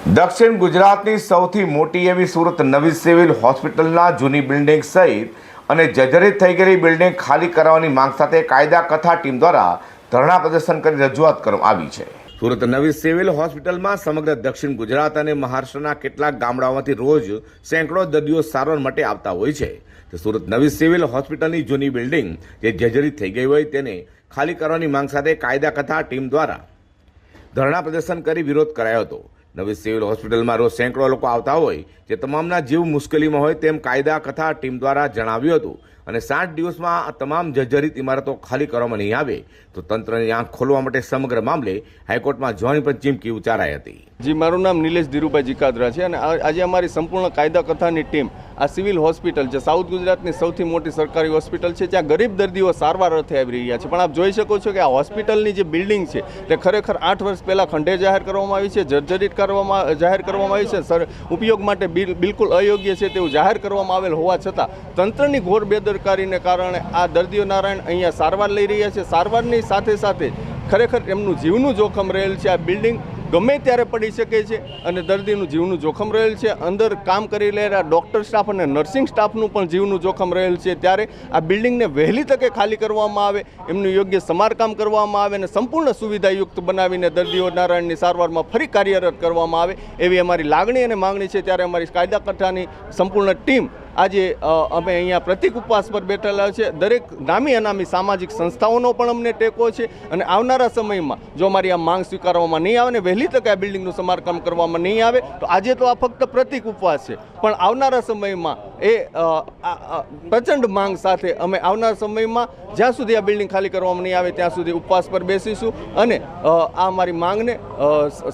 દક્ષિણ ગુજરાતની સૌથી મોટી એવી સુરત નવી સિવિલ હોસ્પિટલના જૂની બિલ્ડિંગ સહિત અને જર્જરિત થઈ ગયેલી બિલ્ડિંગ ખાલી કરાવવાની માંગ સાથે કાયદા કથા ટીમ દ્વારા ધરણા પ્રદર્શન કરી રજૂઆત કરવામાં આવી છે. સુરત નવી સિવિલ હોસ્પિટલમાં સમગ્ર દક્ષિણ ગુજરાત અને મહારાષ્ટ્રના કેટલાક ગામડાઓમાંથી રોજ સેંકડો દર્દીઓ સારવાર માટે આવતા હોય છે. તો સુરત નવી સિવિલ હોસ્પિટલની જૂની બિલ્ડિંગ જે જર્જરિત થઈ ગઈ હોય તેને ખાલી કરવાની માંગ સાથે કાયદા કથા ટીમ દ્વારા ધરણા પ્રદર્શન કરી વિરોધ કરાયો હતો. નવી સિવિલ હોસ્પિટલમાં રોજ સેંકડો લોકો આવતા હોય, જે તમામના જીવ મુશ્કેલીમાં હોય તેમ કાયદા કથા ટીમ દ્વારા જણાવ્યું હતું. અને સાત દિવસમાં આ તમામ જર્જરિત ઇમારતો ખાલી કરવામાં નહીં આવે, તો તંત્રની આંખ ખોલવા માટે સમગ્ર મામલે હાઈકોર્ટમાં જવાની પણ ચીમકી ઉચ્ચારાઈ હતી. જી, મારું નામ નિલેશ ધીરુભાઈ જીકાદરા છે અને આજે અમારી સંપૂર્ણ કાયદા કથાની ટીમ આ સિવિલ હોસ્પિટલ છે સાઉથ ગુજરાતની સૌથી મોટી સરકારી હોસ્પિટલ છે, જ્યાં ગરીબ દર્દીઓ સારવાર અર્થે આવી રહ્યા છે. પણ આપ જોઈ શકો છો કે આ હોસ્પિટલની જે બિલ્ડિંગ છે, તે ખરેખર આઠ વર્ષ પહેલાં ખંડે જાહેર કરવામાં આવી છે, જર્જરિત કરવામાં, જાહેર કરવામાં આવી છે, સર, ઉપયોગ માટે બિલ- બિલકુલ અયોગ્ય છે તેવું જાહેર કરવામાં આવેલ હોવા છતાં, તંત્રની ઘોર બેદરકારીને કારણે આ દર્દીઓ નારાયણ અહીંયા સારવાર લઈ રહ્યા છે. સારવારની સાથે સાથે ખરેખર એમનું જીવનું જોખમ રહેલ છે. આ બિલ્ડિંગ ગમે ત્યારે પડી શકે છે અને દર્દીનું જીવનું જોખમ રહેલ છે. અંદર કામ કરી રહેલા ડૉક્ટર સ્ટાફ અને નર્સિંગ સ્ટાફનું પણ જીવનું જોખમ રહેલ છે. ત્યારે આ બિલ્ડિંગને વહેલી તકે ખાલી કરવામાં આવે, એમનું યોગ્ય સમારકામ કરવામાં આવે અને સંપૂર્ણ સુવિધાયુક્ત બનાવીને દર્દીઓ નારાયણની સારવારમાં ફરી કાર્યરત કરવામાં આવે, એવી અમારી લાગણી અને માંગણી છે. ત્યારે અમારી કાયદાકથાની સંપૂર્ણ ટીમ આજે અમે અહીંયા પ્રતિક ઉપવાસ પર બેઠેલા છે. દરેક નામી અનામી સામાજિક સંસ્થાઓનો પણ અમને ટેકો છે અને આવનારા સમયમાં જો અમારી આ માંગ સ્વીકારવામાં નહીં આવે ને વહેલી તકે આ બિલ્ડિંગનું સમારકામ કરવામાં નહીં આવે, તો આજે તો આ ફક્ત પ્રતિક ઉપવાસ છે. પણ આવનારા સમયમાં એ પ્રચંડ માંગ સાથે અમે આવનારા સમયમાં જ્યાં સુધી આ બિલ્ડિંગ ખાલી કરવામાં નહીં આવે ત્યાં સુધી ઉપવાસ પર બેસીશું અને આ અમારી માંગને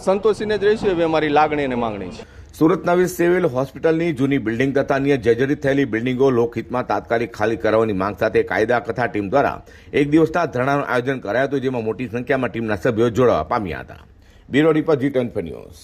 સંતોષીને જ રહીશું એવી અમારી લાગણી અને માંગણી છે. સુરત નવી સિવિલ હોસ્પિટલની જૂની બિલ્ડિંગ તથા અન્ય જર્જરિત થયેલી બિલ્ડિંગો લોકહિતમાં તાત્કાલિક ખાલી કરાવવાની માંગ સાથે કાયદા કથા ટીમ દ્વારા એક દિવસના ધરણાનું આયોજન કરાયું હતું, જેમાં મોટી સંખ્યામાં ટીમના સભ્યો જોડાવા પામ્યા હતા. Bureau report G twenty news.